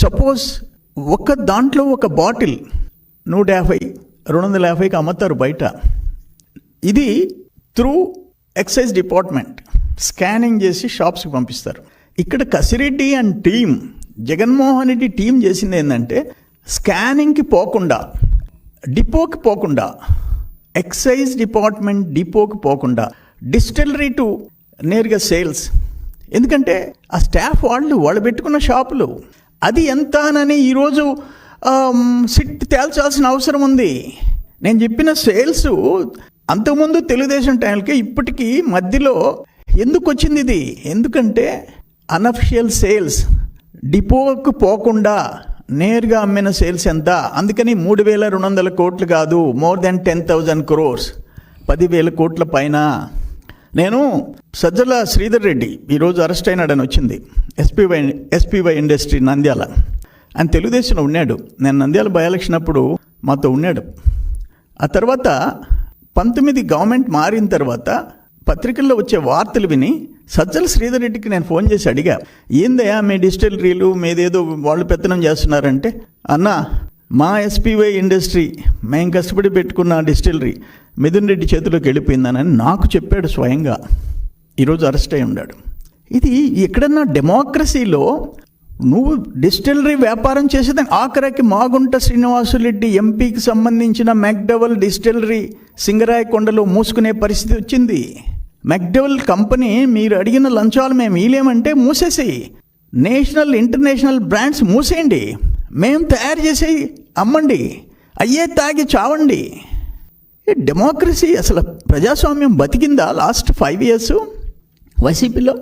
Suppose ఒక దాంట్లో ఒక బాటిల్ నూట యాభై రెండు వందల యాభైకి అమ్ముతారు బయట. ఇది త్రూ ఎక్సైజ్ డిపార్ట్మెంట్ స్కానింగ్ చేసి షాప్స్కి పంపిస్తారు. ఇక్కడ Kasireddy and team Jaganmohan Reddy team చేసింది ఏంటంటే స్కానింగ్కి పోకుండా డిపోకి పోకుండా ఎక్సైజ్ డిపార్ట్మెంట్ డిపోకి పోకుండా డిస్టిలరీ టు నేరుగా సేల్స్ ఎందుకంటే ఆ స్టాఫ్ వాళ్ళు వాళ్ళు పెట్టుకున్న షాపులు అది ఎంత అని ఈరోజు సిట్ తేల్చాల్సిన అవసరం ఉంది. నేను చెప్పిన సేల్స్ అంతకుముందు తెలుగుదేశం టైంకి ఇప్పటికీ మధ్యలో ఎందుకు వచ్చింది ఇది? ఎందుకంటే అనఫిషియల్ సేల్స్ డిపోకు పోకుండా నేరుగా అమ్మిన సేల్స్ ఎంత? అందుకని మూడు వేల రెండు వందల కోట్లు కాదు more than ten thousand crores పదివేల కోట్ల పైన నేను సజ్జల శ్రీధర్ రెడ్డి ఈరోజు అరెస్ట్ అయినాడని వచ్చింది. SPY SPY industry Nandyal. ఆయన తెలుగుదేశంలో ఉన్నాడు. నేను నంద్యాల బై ఎలక్షన్ అప్పుడు మాతో ఉన్నాడు. ఆ తర్వాత పంతొమ్మిది గవర్నమెంట్ మారిన తర్వాత పత్రికల్లో వచ్చే వార్తలు విని సజ్జల శ్రీధర్ రెడ్డికి నేను ఫోన్ చేసి అడిగా ఏందయ్యా మీ డిజిటల్ రీలు మీదేదో వాళ్ళు పెత్తనం చేస్తున్నారంటే? అన్న మా ఎస్పీవై ఇండస్ట్రీ మేము కష్టపడి పెట్టుకున్న డిస్టిలరీ మిథున్ రెడ్డి చేతిలోకి వెళ్ళిపోయిందని నాకు చెప్పాడు స్వయంగా. ఈరోజు అరెస్ట్ అయి ఉన్నాడు. ఇది ఎక్కడన్నా డెమోక్రసీలో నువ్వు డిస్టిలరీ వ్యాపారం చేసేదాన్ని ఆఖరికి మాగుంట శ్రీనివాసులరెడ్డి ఎంపీకి సంబంధించిన మెక్డవల్ డిస్టిలరీ సింగరాయకొండలో మూసుకునే పరిస్థితి వచ్చింది. మెక్డవల్ కంపెనీ మీరు అడిగిన లంచాలు మేము ఇలేమంటే మూసేసి నేషనల్ ఇంటర్నేషనల్ బ్రాండ్స్ మూసేయండి. మేము తయారు చేసి అమ్మండి అయ్యే తాగి చావండి. ఈ డెమోక్రసీ అసలు ప్రజాస్వామ్యం బతికిందా లాస్ట్ ఫైవ్ ఇయర్స్ వైసీపీలో?